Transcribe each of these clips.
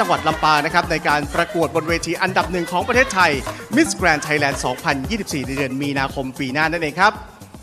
จังหวัดลำปางนะครับในการประกวดบนเวทีอันดับหนึ่งของประเทศไทย Miss Grand Thailand 2024 ในเดือนมีนาคมปีหน้านั่นเองครับ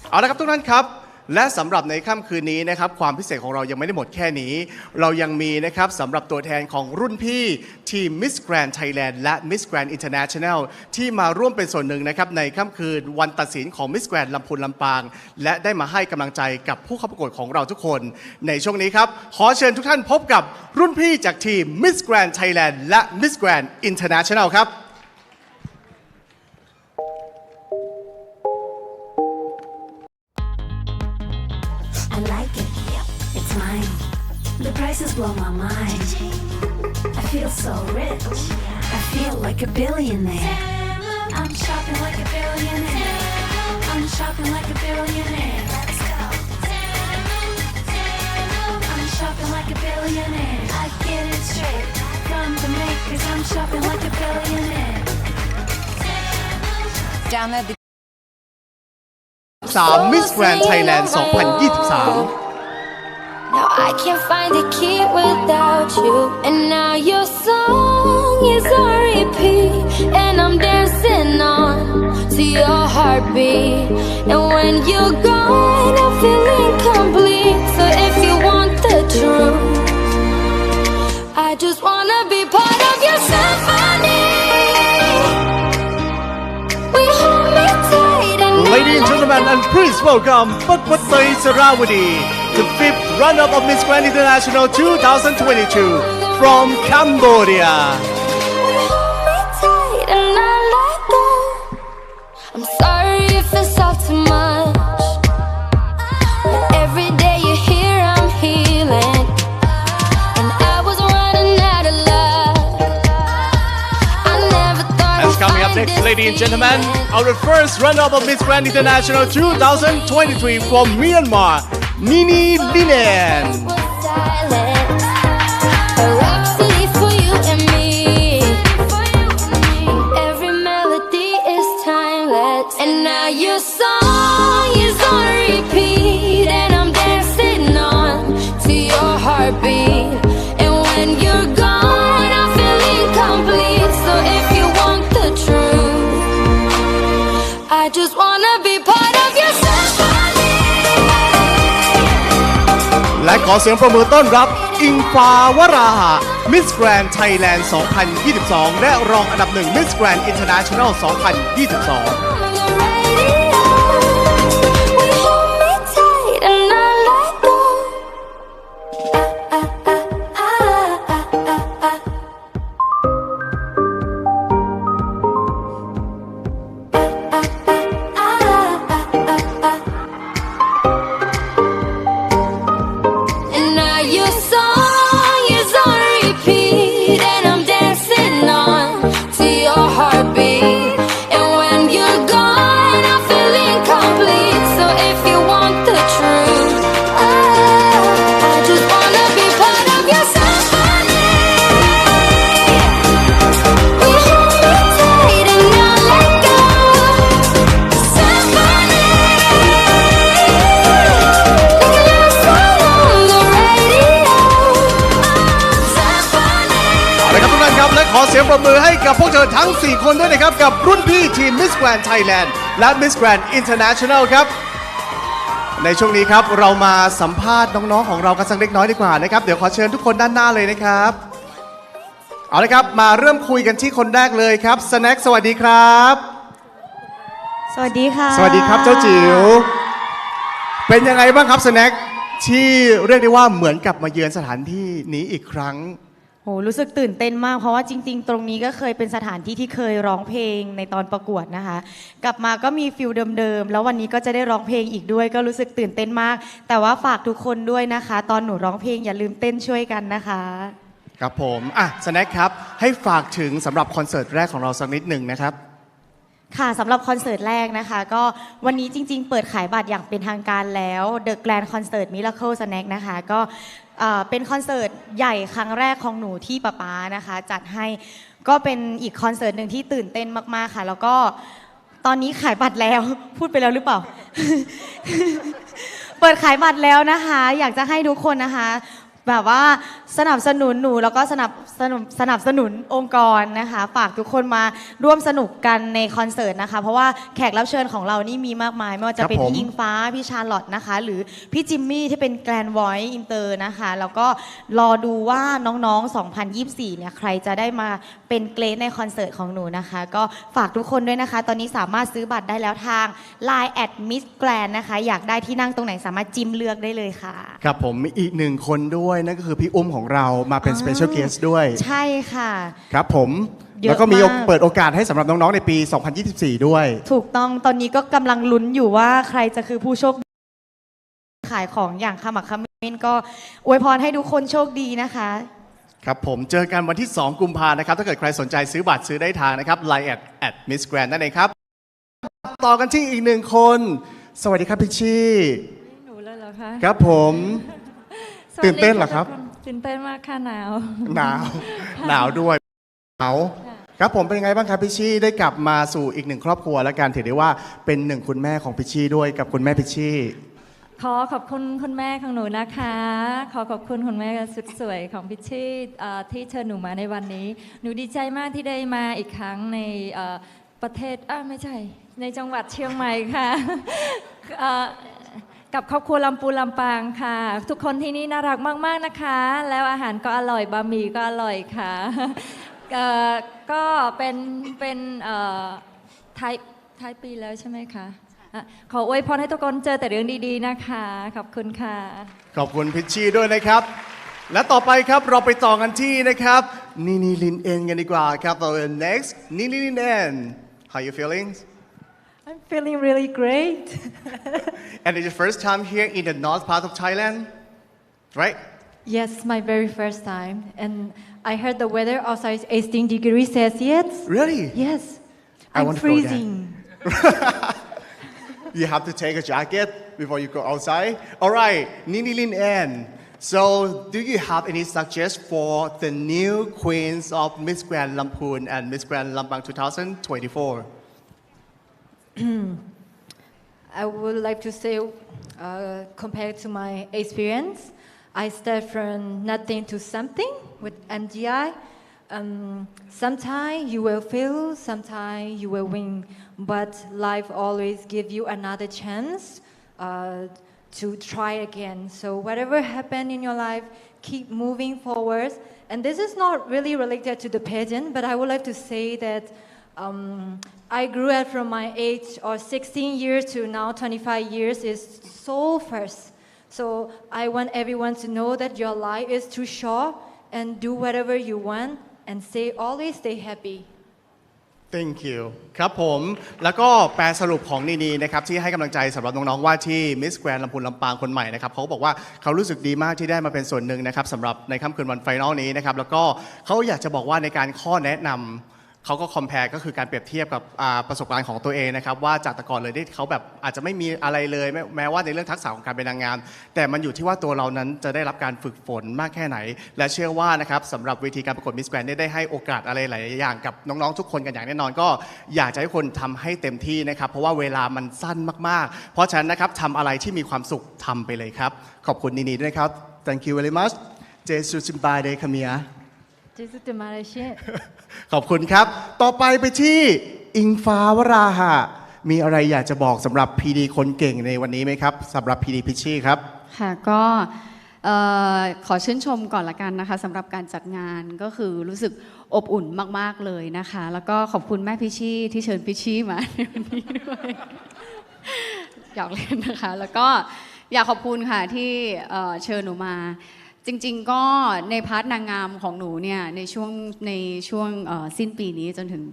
เอาละครับทุกท่านครับ และสำหรับในค่ำคืนนี้นะครับความพิเศษของเรายังไม่ได้หมดแค่นี้ เรายังมีนะครับสำหรับตัวแทนของรุ่นพี่ทีม Miss Grand Thailand และ Miss Grand International ที่มาร่วมเป็นส่วนหนึ่งนะครับในค่ำคืนวันตัดสินของ Miss Grand ลำพูนลำปาง และได้มาให้กำลังใจกับผู้เข้าประกวดของเราทุกคน ในช่วงนี้ครับ ขอเชิญทุกท่านพบกับรุ่นพี่จากทีม Miss Grand Thailand และ Miss Grand International ครับ The blow my mind. I feel so rich. I feel like a billionaire. I'm shopping like a billionaire. I'm shopping like a billionaire. Let's go. I'm shopping like a billionaire. I get it straight from the makers. I'm shopping like a billionaire. down at the 3 Miss Grand Thailand 2023 Now I can't find a key without you. And now your song is on repeat. And I'm dancing on to your heartbeat. And when you're gone, I feel incomplete. So if you want the truth, I just wanna be part of your symphony. We hold me tight and Ladies and gentlemen, and please welcome Patpatay Sarawadi, the fifth runner-up of Miss Grand International 2022 from Cambodia. Hold me tight and I let go. I'm sorry if it's all too much. But every day you're here, I'm healing. And I was running out of love. I never thought And coming up next, ladies and gentlemen, our first runner-up of Miss Grand International 2023 from Myanmar, Mini Linen. และขอเสียงประมือต้อนรับ อิงฟ้าวราหะมิสแกรนไทยแลนด์ 2022 และรองอันดับหนึ่งมิสแกรนอินเตอร์เนชั่นแนล 2022 กับพวกเธอทั้ง 4 คนด้วยนะครับ กับรุ่นพี่ทีม Miss Grand Thailand และ Miss Grand International ครับ ในช่วงนี้ครับเรามาสัมภาษณ์น้องๆ ของเรากันสักเล็กน้อยดีกว่านะครับ เดี๋ยวขอเชิญทุกคนด้านหน้าเลยนะครับ เอาละครับมาเริ่มคุยกันที่คนแรกเลยครับสแน็คสวัสดีครับ สวัสดีค่ะ สวัสดีครับเจ้าจิ๋วเป็นยังไงบ้างครับสแน็คที่เรียกได้ว่าเหมือนกลับมาเยือนสถานที่นี้อีกครั้ง โหรู้สึกตื่นเต้นมาก เพราะว่าจริง ๆ ตรงนี้ก็เคยเป็นสถานที่ที่เคยร้องเพลงในตอนประกวดนะคะ กลับมาก็มีฟิลเดิมๆแล้ววันนี้ก็จะได้ร้องเพลงอีกด้วย ก็รู้สึกตื่นเต้นมาก แต่ว่าฝากทุกคนด้วยนะคะ ตอนหนูร้องเพลงอย่าลืมเต้นช่วยกันนะคะ ครับผมอะสแน็คครับให้ฝากถึงสำหรับคอนเสิร์ตแรกของเราสักนิดหนึ่งนะครับ ค่ะสำหรับคอนเสิร์ตแรกนะคะ ก็วันนี้จริง ๆ เปิดขายบัตรอย่างเป็นทางการแล้ว The Grand Concert Miracle Snack นะคะ ก็เอ่อเป็นคอนเสิร์ตใหญ่ครั้งแรกของหนูที่ป๊าป๊านะคะ จัดให้ก็เป็นอีกคอนเสิร์ตหนึ่งที่ตื่นเต้นมากๆค่ะ แล้วก็ตอนนี้ขายบัตรแล้ว พูดไปแล้วหรือเปล่า เปิดขายบัตรแล้วนะคะ อยากจะให้ทุกคนนะคะ แบบว่าสนับสนุนหนูแล้วก็สนับสนุนสนับสนุนองค์กรนะคะ ฝากทุกคนมาร่วมสนุกกันในคอนเสิร์ตนะคะ เพราะว่าแขกรับเชิญของเรานี่มีมากมาย ไม่ว่าจะเป็นครับผมพี่อิงฟ้า พี่ชาร์ลอตนะคะ หรือพี่จิมมี่ที่เป็นแกรนด์วอยซ์อินเตอร์นะคะ แล้วก็รอดูว่าน้องๆ 2024 เนี่ยใครจะได้มาเป็นเกรดในคอนเสิร์ตของหนูนะคะ ก็ฝากทุกคนด้วยนะคะ ตอนนี้สามารถซื้อบัตรได้แล้วทาง Line แอดมิสแกรนนะคะ อยากได้ที่นั่งตรงไหนสามารถจิ้มเลือกได้เลยค่ะ ครับผมมีอีกหนึ่งคนด้วยนั่นก็คือพี่อุ้มของเรามาเป็นอ่า Special Guest ด้วย ใช่ค่ะ ครับผมเยอะแล้วก็มีมาก เปิดโอกาสให้สำหรับน้องๆในปี 2024 ด้วย ถูกต้องตอนนี้ก็กำลังลุ้นอยู่ว่าใครจะคือผู้โชคดีขายของอย่างขมักเขม้นก็อวยพรให้ทุกคนโชคดีนะคะ ครับผมเจอกันวันที่ 2 กุมภานะครับ ถ้าเกิดใครสนใจซื้อบัตรซื้อได้ทางนะครับ Line แอดแอดมิสแกรนนั่นเองครับ ต่อกันที่อีกหนึ่งคน สวัสดีครับพิชชี่หนูเลยเหรอคะ ครับผมสวัสดี ตื่นเต้นเหรอครับทุกนตื่นเต้นมากค่ะหนาว หนาว หนาวด้วยหนาวครับผมเป็นยังไงบ้างครับพิชชี่ได้กลับมาสู่อีกหนึ่งครอบครัวและการถือได้ว่าเป็นหนึ่งคุณแม่ของพิชชี่ด้วยกับคุณแม่พิชชี่ ขอขอบคุณคุณแม่ของหนูนะคะ ขอขอบคุณคุณแม่สุดสวยของพิชชี่เอ่อที่เชิญหนูมาในวันนี้ หนูดีใจมากที่ได้มาอีกครั้งในเอ่อประเทศอ่าไม่ใช่ ในจังหวัดเชียงใหม่ค่ะเอ่อ กับครอบครัวลำปูลำปางค่ะ ทุกคนที่นี่น่ารักมาก ๆ นะคะ แล้วอาหารก็อร่อยบะหมี่ก็อร่อยค่ะเอ่อก็เป็นเป็นเอ่อท้ายท้ายปีแล้วใช่ไหมคะอะขออวยพรให้ทุกคนเจอแต่เรื่องดีๆนะคะ ขอบคุณค่ะ ขอบคุณพิชชี่ด้วยนะครับ และต่อไปครับเราไปต่อกันที่นะครับนีนีลินเอ็นกันดีกว่าครับเรา next นีนีลินเอ็น how you feeling I'm feeling really great. and it's your first time here in the north part of Thailand right yes, my very first time. And I heard the weather outside is 18 degrees Celsius. really Yes. I I'm want to go there. freezing. you have to take a jacket before you go outside all right Nini Lin N so do you have any suggestions for the new queens of Miss Grand Lampoon and Miss Grand Lampang 2024 I would like to say, uh, compared to my experience, I start from nothing to something with MGI. Um, sometimes you will fail, sometimes you will win, but life always give you another chance uh, to try again. So whatever happened in your life, keep moving forward. And this is not really related to the pageant, but I would like to say that um, I grew up from my age or 16 years to now 25 years is so fast. So I want everyone to know that your life is too short and do whatever you want and stay always stay happy. Thank you ครับผม แล้วก็แปลสรุปของนีนีนะครับที่ให้กำลังใจสำหรับน้องๆว่าที่ Miss Grand ลำพูนลำปางคนใหม่นะครับเขาก็บอกว่าเขารู้สึกดีมากที่ได้มาเป็นส่วนหนึ่งนะครับสำหรับในค่ำคืนวันไฟนอลนี้นะครับแล้วก็เขาอยากจะบอกว่าในการข้อแนะนำ เขาก็คอมเพลก็คือการเปรียบเทียบกับประสบการณ์ของตัวเองนะครับว่าจากแต่ก่อนเลยที่เขาแบบอาจจะไม่มีอะไรเลยแม้แม้ว่าในเรื่องทักษะของการเป็นนางงาม แต่มันอยู่ที่ว่าตัวเรานั้นจะได้รับการฝึกฝนมากแค่ไหน และเชื่อว่านะครับสำหรับเวทีการประกวดมิสแกรนได้ให้โอกาสอะไรหลายอย่างกับน้องๆทุกคนกันอย่างแน่นอน ก็อยากจะให้คนทำให้เต็มที่นะครับเพราะว่าเวลามันสั้นมากๆ เพราะฉะนั้นนะครับทำอะไรที่มีความสุขทำไปเลยครับขอบคุณนีนีด้วยครับ thank you very much เจสุจิมบายเดคาเมีย Jesus the Malaysia. ขอบคุณครับ ต่อไปไปที่อิงฟ้าวราหะ มีอะไรอยากจะบอกสำหรับพีดีคนเก่งในวันนี้ไหมครับสำหรับพีดีพิชชี่ครับ ค่ะก็เอ่อขอชื่นชมก่อนละกันนะคะสำหรับการจัดงานก็คือรู้สึกอบอุ่นมาก ๆ เลยนะคะ แล้วก็ขอบคุณแม่พิชชี่ที่เชิญพิชชี่มาในวันนี้ด้วยอยากเล่นนะคะ แล้วก็อยากขอบคุณค่ะที่เอ่อเชิญหนูมา จริงๆก็ในพาร์ทนางงามของหนูเนี่ยในช่วงในช่วงสิ้นปีนี้จนถึง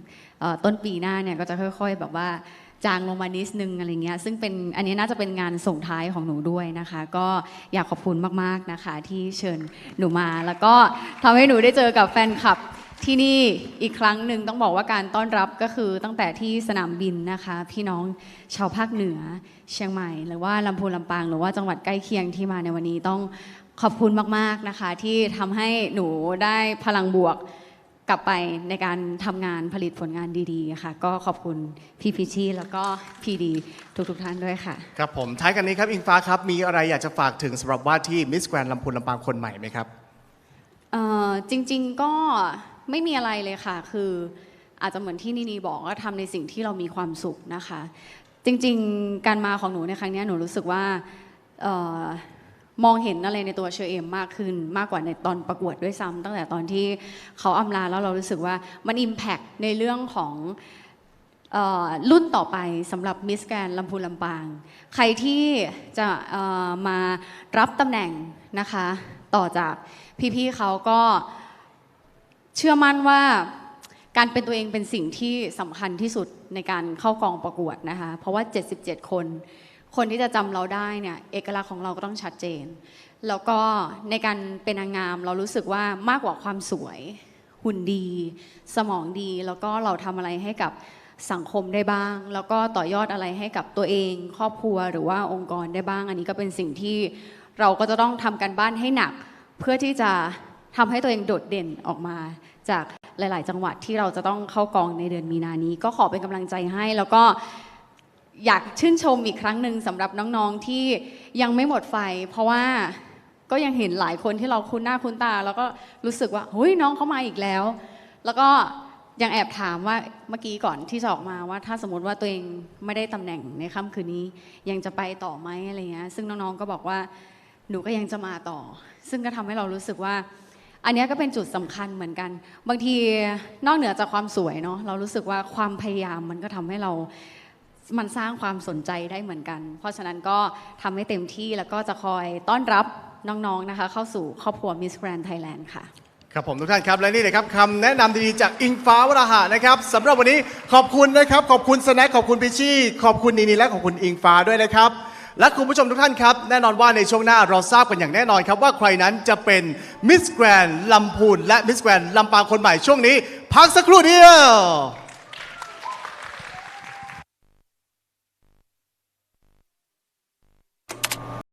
ต้นปีหน้าเนี่ยก็จะค่อยๆแบบว่าจางลงมานิดนึงอะไรเงี้ยซึ่งเป็นอันนี้น่าจะเป็นงานส่งท้ายของหนูด้วยนะคะ ก็อยากขอบคุณมากๆนะคะ ที่เชิญหนูมา แล้วก็ทำให้หนูได้เจอกับแฟนคลับที่นี่อีกครั้งหนึ่งต้องบอกว่าการต้อนรับก็คือตั้งแต่ที่สนามบินนะคะ พี่น้องชาวภาคเหนือเชียงใหม่ หรือว่าลำพูนลำปาง หรือว่าจังหวัดใกล้เคียงที่มาในวันนี้ต้อง ขอบคุณมากๆนะคะ ที่ทำให้หนูได้พลังบวกกลับไปในการทำงานผลิตผลงานดีๆค่ะ ก็ขอบคุณพี่พิชชี่แล้วก็พีดีทุกๆท่านด้วยค่ะ ครับผมท้ายกันนี้ครับอิงฟ้าครับ มีอะไรอยากจะฝากถึงสำหรับว่าที่มิสแกรนลำพูนลำปางคนใหม่ไหมครับ เอ่อจริงๆก็ไม่มีอะไรเลยค่ะ คืออาจจะเหมือนที่นีนีบอกว่าทำในสิ่งที่เรามีความสุขนะคะ จริงๆ การมาของหนูในครั้งเนี้ยหนูรู้สึกว่าเอ่อ มองเห็นอะไรในตัวเชอเอมมากขึ้นมากกว่าในตอนประกวดด้วยซ้ำตั้งแต่ตอนที่เขาอำลาแล้วเรารู้สึกว่ามันอิมแพ t ในเรื่องของออรุ่นต่อไปสำหรับมิสแกนลำพูนลำปาง ใครที่จะมารับตำแหน่งนะคะ ต่อจากพี่ๆเขาก็เชื่อมั่นว่าการเป็นตัวเองเป็นสิ่งที่สำคัญที่สุดในการเข้ากองประกวดนะคะ เพราะว่า 77 คน คนที่จะจำเราได้เนี่ยเอกลักษณ์ของเราก็ต้องชัดเจน แล้วก็ในการเป็นนางงามเรารู้สึกว่ามากกว่าความสวย หุ่นดี สมองดี แล้วก็เราทำอะไรให้กับสังคมได้บ้าง แล้วก็ต่อยอดอะไรให้กับตัวเอง ครอบครัวหรือว่าองค์กรได้บ้าง อันนี้ก็เป็นสิ่งที่เราก็จะต้องทำการบ้านให้หนัก เพื่อที่จะทำให้ตัวเองโดดเด่นออกมาจากหลาย ๆ จังหวัดที่เราจะต้องเข้ากองในเดือนมีนานี้ ก็ขอเป็นกำลังใจให้แล้วก็ อยากชื่นชมอีกครั้งหนึ่งสำหรับน้องๆที่ยังไม่หมดไฟ เพราะว่าก็ยังเห็นหลายคนที่เราคุ้นหน้าคุ้นตา แล้วก็รู้สึกว่าเฮ้ยน้องเขามาอีกแล้ว แล้วก็ยังแอบถามว่าเมื่อกี้ก่อนที่จะออกมาว่า ถ้าสมมติว่าตัวเองไม่ได้ตำแหน่งในค่ำคืนนี้ ยังจะไปต่อไหมอะไรเงี้ยซึ่งน้องๆก็บอกว่าหนูก็ยังจะมาต่อ ซึ่งก็ทำให้เรารู้สึกว่า อันนี้ก็เป็นจุดสำคัญเหมือนกัน บางทีนอกเหนือจากความสวยเนาะเรารู้สึกว่าความพยายามมันก็ทำให้เรา มันสร้างความสนใจได้เหมือนกัน เพราะฉะนั้นก็ทำให้เต็มที่แล้วก็จะคอยต้อนรับน้องๆนะคะ เข้าสู่ครอบครัว Miss Grand Thailand ค่ะ ครับผมทุกท่านครับ และนี่เลยครับคำแนะนำดีๆจากอิงฟ้าวราหะนะครับสำหรับวันนี้ขอบคุณนะครับ ขอบคุณสแน็คขอบคุณพิชชี่ ขอบคุณนีนีและขอบคุณอิงฟ้าด้วยนะครับ และคุณผู้ชมทุกท่านครับ แน่นอนว่าในช่วงหน้าเราทราบกันอย่างแน่นอนครับว่าใครนั้นจะเป็นมิสแกรนลำพูนและมิสแกรนลำปางคนใหม่ช่วงนี้ พักสักครู่เดียว